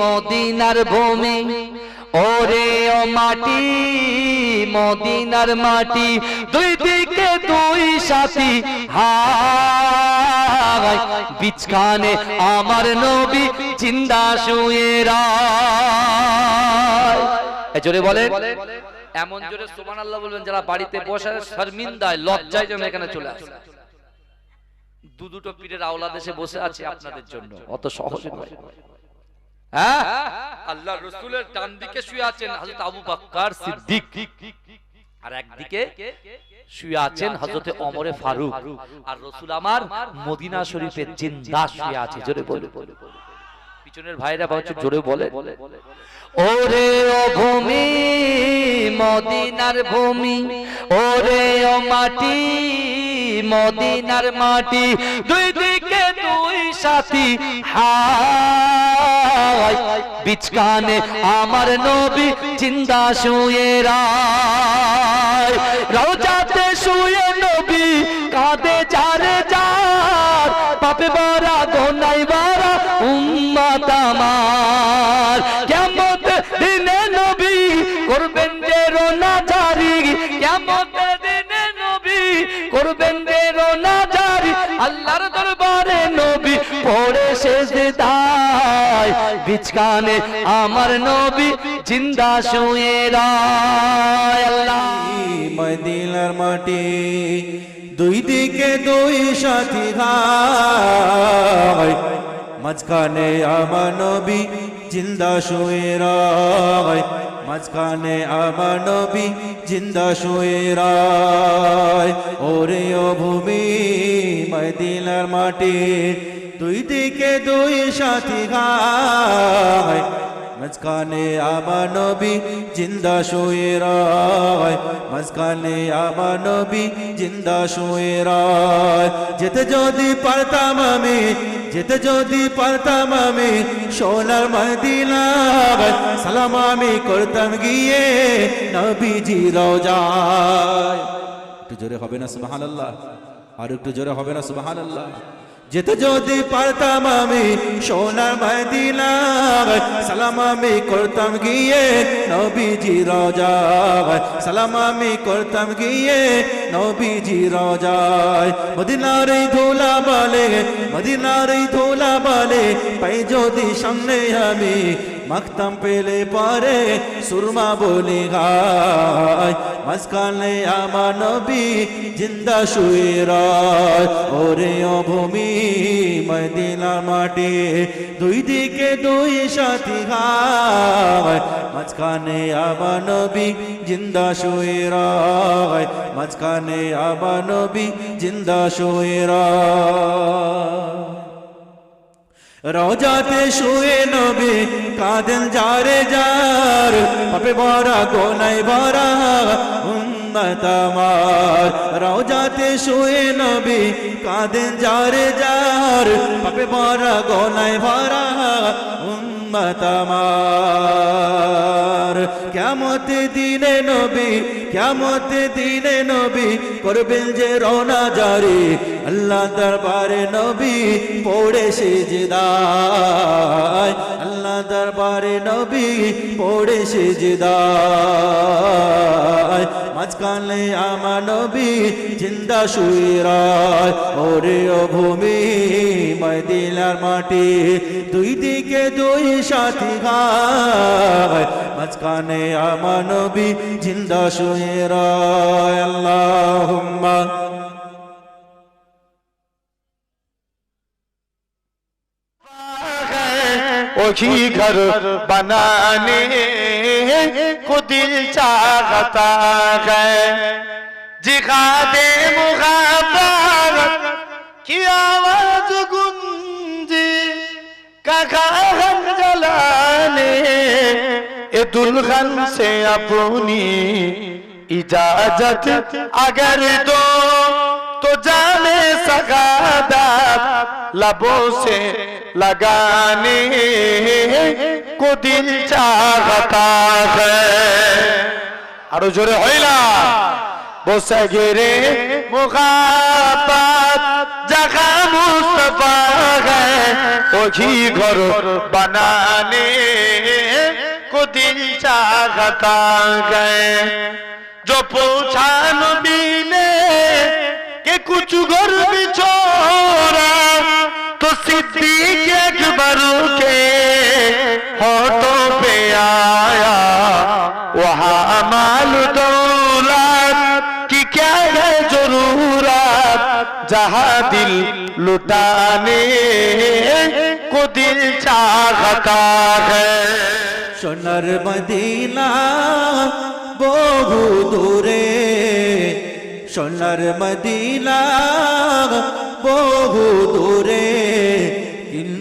মদিনার ভূমি। ওরে ও মাটি, মদিনার মাটি, দুই দিকে দুই সাথী। হাই বিচখানে আমার নবী জিন্দা শুয়ে রায়। জোরে বলে এমন জোরে সুবহানাল্লাহ বলবেন, যারা বাড়িতে বসে শর্মিন্দায় লজ্জায় যেন এখানে চলে আসে। দু দুটো পীরের আওলা দেশে বসে আছে আপনাদের জন্য। অত সহজ নয়। হ্যাঁ? আল্লাহ রসুলের ডান দিকে শুয়ে আছেন হযরত আবু বকর সিদ্দিক। আর একদিকে শুয়ে আছেন হযরতে ওমরে ফারুক। আর রসুল আমার মদিনা শরীফে জিন্দা শুয়ে আছে, জোরে বলে পিছনের ভাইরা বলছে জোরে বলে। ওরে ও ভূমি, মদিনার ভূমি, ওরে ও মাটি, মদিনার মাটি। দুই দিকে সাথী হাই বিচকানে আমার নবী জিন্দা শুয়ে রায়। রওজাতে বিচকানে আমার নবী জিন্দা শুয়ে রায় আল্লাহ। মদিনার মাটি, দুই দিকে দুই সাথী ভাই মাঝখানে আমার নবী জিন্দা শুয়ে রায়। মাঝখানে আমার নবী জিন্দা শুয়ে রায়। ওরে ও ভূমি, মদিনার মাটি দুই দিকে দুই সাথী ভাই মাঝখানে আমার নবী জিন্দা শুয়ে রায়। মাঝখানে আমার নবী জিন্দা শুয়ে রায়। যেতে যদি পারতাম আমি, যেতে যদি পারতাম আমি, সোনার মদিনা সালাম আমি করতাম গিয়ে নবীজি রোজায় একটু জোরে হবে না, সুবহানাল্লাহ। আর একটু জোরে হবে না, সুবহানাল্লাহ। যেতে যদি পারতাম আমি সোনার মদিনা সালাম আমি করতাম গিয়ে নবীজি রোজায়। সালাম আমি করতাম গিয়ে নবীজি রোজায়। মদিনার এই ধুলা বলে মদিনার এই ধুলা বলে পাই যদি সামনে আমি মাখতাম পেলে পরে সুরমা বলে গায় মাঝখানে আমার নবী জিন্দা শুয়ে রায় ওরে ও ভূমি মদিনার মাটি দুই দিকে দুই সাথী গায় মাঝখানে আমার নবী জিন্দা শুয়ে রায় মাঝখানে আমার নবী জিন্দা শুয়ে রায় রোজাতে শুয়ে নবী কাঁদেন যারে যার। পাপে বড়া গোনাই বড়া উন্নতমার রাজাতে শুয়ে নবী কাঁদেন যারে যার। পাপে বড়া গোনাই ভরা উন্নতমার কেমতে দিনে নবী কেমতে দিনে নবী করবেন যে রওনা জারি। আল্লাহ দরবারে নবী পড়ে সেজদায়। আল্লাহ দরবারে নবী পড়ে সেজদায়। মাঝখানে আমার নবী জিন্দা শুয়ে ওরে ও ভূমি মদিনার মাটি, দুই দিকে দুই সাথী গায় মাঝখানে আমার নবী জিন্দা শুয়ে রায় আল্লাহুম্মা वही घर बनाने को दिल चाहता है जिहादे मुहाबरत की आवाज गुंजी कहा हम जलाने ए दुल्हन से अपनी इजाजत अगर दो तो जाने सगादात लबों से लगाने को दिल चाहता है আরো জোরে হয় না বসে গেরে মুখাবাত জাগা মুস্তফা है वही घर बनाने کو دل چاہتا گئے جو پوچھا نبی نے کہ کچھ گھر بھی چھوڑا تو صدیق اکبر کے ہوتوں پہ آیا۔ وہاں مال دو जहाँ दिल लुटाने को दिल चाहता है সোনার মদিনা বহু দূরে সোনার মদিনা বহু দূরে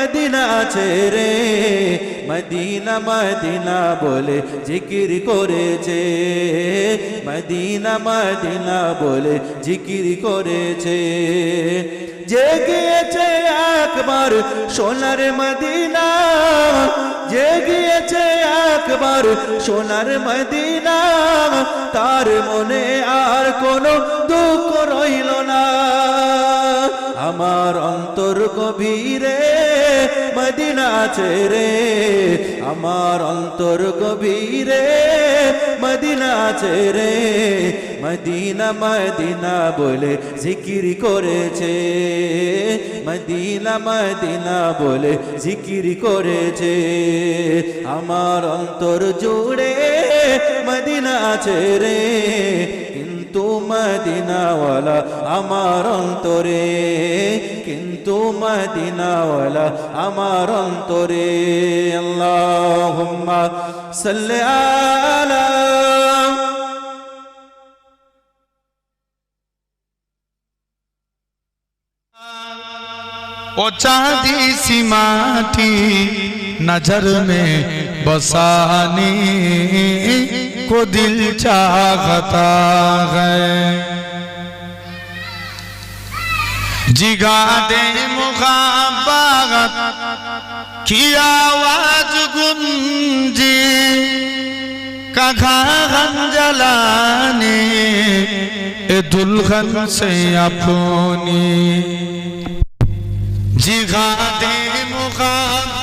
মদিনা ছেড়ে মদিনা মদিনা বলে জিকির করেছে। মদিনা মদিনা বলে জিকির করেছে। যে গিয়েছে একবার সোনার মদিনা। যে গিয়েছে একবার সোনার মদিনা। তার মনে আর কোনো দুঃখ রইল না। আমার অন্তর গভীরে মদিনা ছেড়ে আমার অন্তর গভীরে মদিনা ছেড়ে মদিনা মদিনা বলে জিকির করেছে। মদিনা মদিনা বলে জিকির করেছে। আমার অন্তর জুড়ে মদিনা ছেড়ে কিন্তু মদিনাওয়ালা আমার অন্তরে, কিন্তু মদিনাওয়ালা আমার অন্তরে। আল্লাহ সাল্লা ও চাঁদি সি মাটি নজর মে বসানি को दिल चाहता है जिगा दे मुखाबात की आवाज गुंजे कघान जलाने ए दुल्हन से अपनी जिगा दे मुखाबा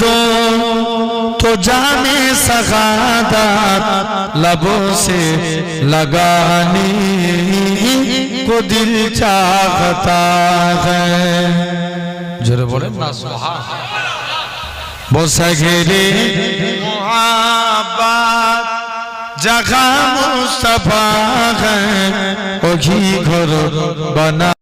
دو تو جام سخادات لبوں سے لگانے کو دل چاہتا ہے جرے بولے نا سبحان وہ سگرے محبت جگہ مصطفیٰ ہے وہی گھر بنا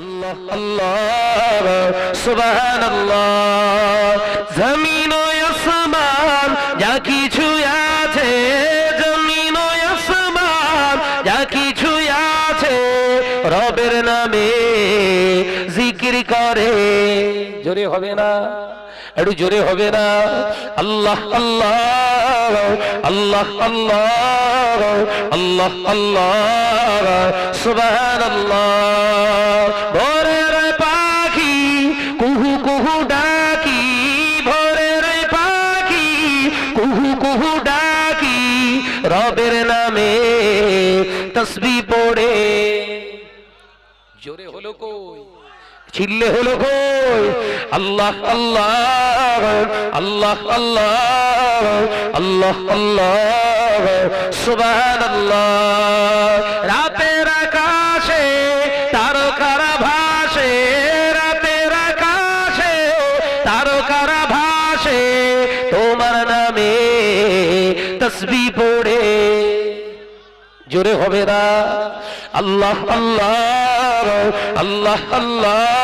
আল্লাহ আল্লাহ, সুবহানাল্লাহ। জমিন যা কিছু আছে জমিন ও যা কিছু আছে, রবের নামে জিকির করে। জোরে হবে না? একটু জোরে হবে না। আল্লাহ আল্লাহ আল্লাহ আল্লাহ আল্লাহ আল্লাহ কুহু ডাকি। রবের নামে তসবি পড়ে। জোরে হলো কই? চিল্লে হলো কই? আল্লাহ আল্লাহ আল্লাহ আল্লাহ আল্লাহ আল্লাহ, সুবহানাল্লাহ। রাতের আকাশে, তারকারা ভাসে রাতের আকাশে, তারকারা ভাসে তোমার নামে তসবি পড়ে। জোরে হবে না। আল্লাহ আল্লাহ আল্লাহ আল্লাহ।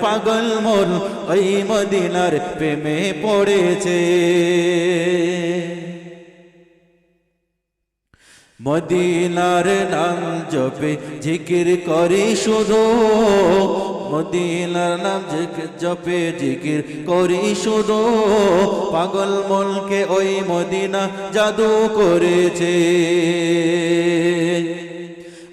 পাগল মন ওই মদিনার প্রেমে পড়েছে। মদিনার নাম জপে জিকির করি শুধু। মদিনার নাম জপে জিকির করি শুধু। পাগল মনকে ওই মদিনা জাদু করেছে।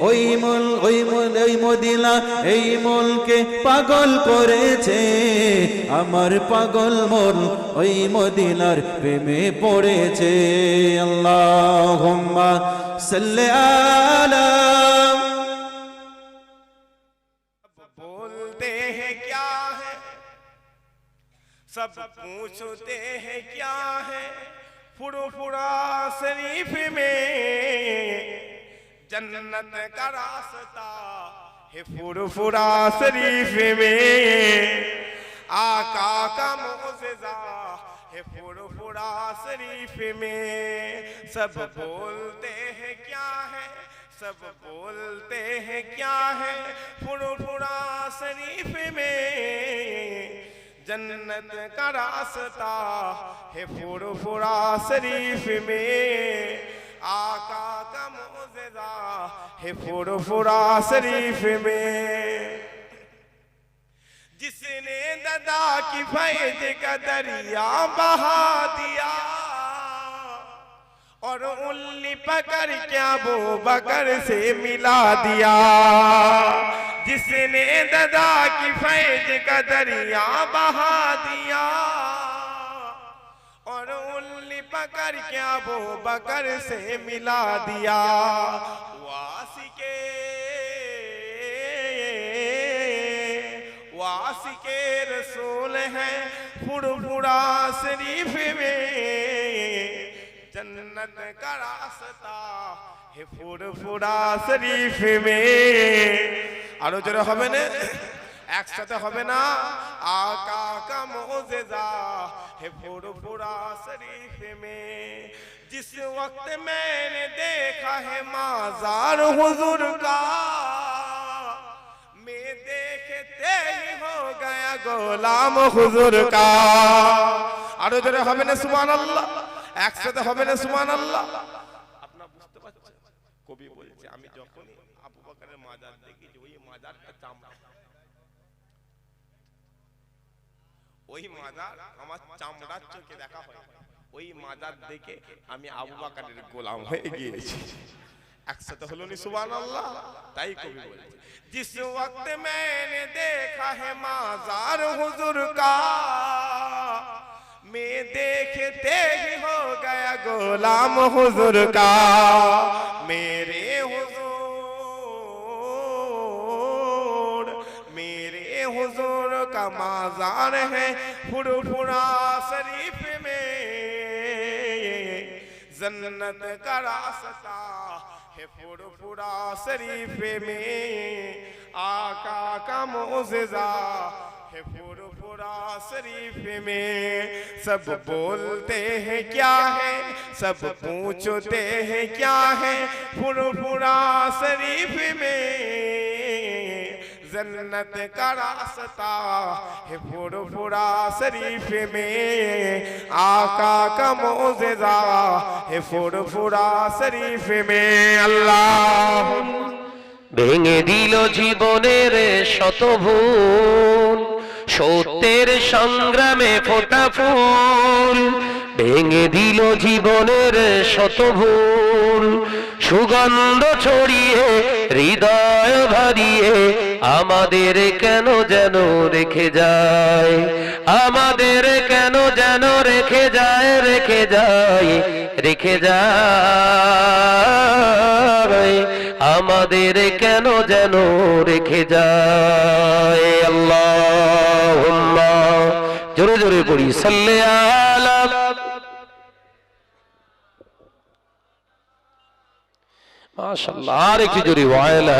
ওই মন ওই মন ওই মদিনা এই মনকে পাগল করেছে আমার পাগল মন ওই মদিনার প্রেমে পড়েছে আল্লাহ সাল্লে আলা बोलते हैं क्या है सब पूछते हैं क्या है फुरफुरा शरीफ में جنت کا راستہ ہے فرفرا شریف میں۔ آقا کا موززہ ہے فرفرا شریف میں۔ سب بولتے ہیں کیا ہے؟ سب بولتے ہیں کیا ہے؟ فرفرا شریف میں۔ جنت کا راستہ ہے فرفرا شریف میں۔ آقا کا موزدہ ہے فرفرا شریف میں۔ جس نے ددا کی فیض کا دریا بہا دیا اور الی پکر کیا بو بکر سے ملا دیا۔ جس نے ددا کی فیض کا دریا بہا دیا۔ بکر کیا وہ بکر سے ملا دیا۔ واسکے واسکے رسول ہیں پھڑ پھڑا شریف میں۔ جنت کا راستہ ہے پھڑ پھڑا شریف میں۔ آنو جو رہا ہمیں۔ نے একসাথে হবে না আকা কা মোজেজা है फुरफुरा शरीफ में जिस वक्त मैंने देखा है माजार हुजूर का मैं देखते ही हो गया গোলাম হুজুর কা আরো জোরে হবে না সুবহান আল্লাহ একসাথে হবে না সুবহান আল্লাহ আপনারা বুঝতে পারছেন কবি বলছে আমি যখনই আবু বকরের মাজার দেখেছি ওই মাজারটা চামড়া ওই মাজার আমার চামড়ার চোখে দেখা হয় ওই মাজার দেখে আমি আবু বাকারের গোলাম হয়ে গিয়েছি একসাথে হলো নি সুবান আল্লাহ তাই কবি বলছে जिस वक्त मैंने देखा है माजार हुजूर का मैं देखते ही हो गया गुलाम हुजूर का मेरे کا ہے۔ پھڑ پھڑا شریف میں زنت کا راستہ ہے۔ پھڑ پھڑا شریف میں آقا کا معززہ ہے۔ پھڑ پھڑا شریف میں سب بولتے ہیں کیا ہے؟ سب پوچھتے ہیں کیا ہے؟ پھڑ پھڑا شریف میں जन्नत का रास्ता है फुरफुरा शरीफ में आका का मोजेजा है फुरफुरा शरीफ में अल्लाह ভেঙে দিল জীবনের শত ভুল সত্যের সংগ্রামে ফোটা ফুল ভেঙে দিল জীবনের শত ভুল সুগন্ধ ছড়িয়ে, হৃদয় ভরিয়ে, আমাদের কেন যেন রেখে যায়? আমাদের কেন যেন রেখে যায় রেখে যায় রেখে যায়? আমাদের কেন যেন রেখে যায়? আল্লাহ জোরে জোরে পড়ি, সাল্লে আলা মাশাআল্লাহ আর একটু জোরে ওয়ালা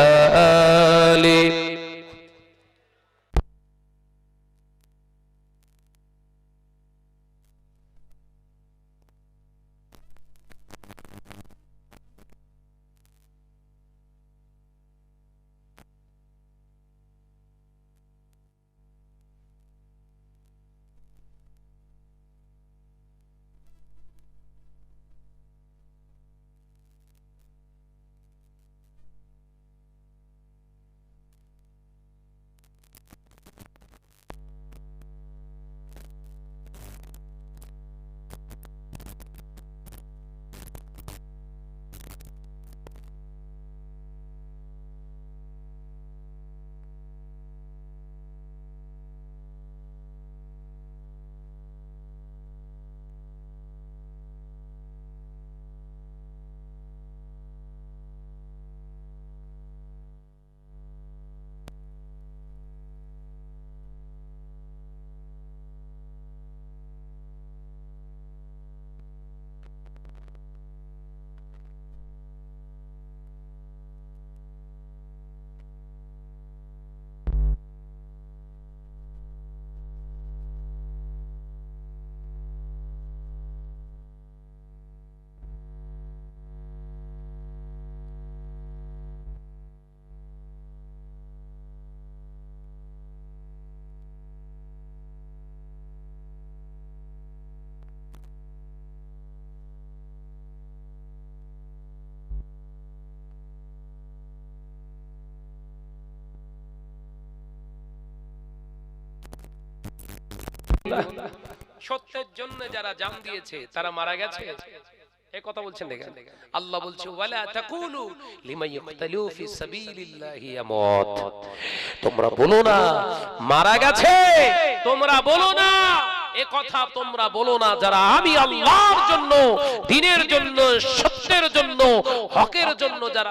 সত্যের জন্য যারা জান দিয়েছে, তারা মারা গেছে। তোমরা বলো না তোমরা না, যারা আমি আল্লাহর জন্য, দিনের জন্য, সত্যের জন্য, হকের জন্য যারা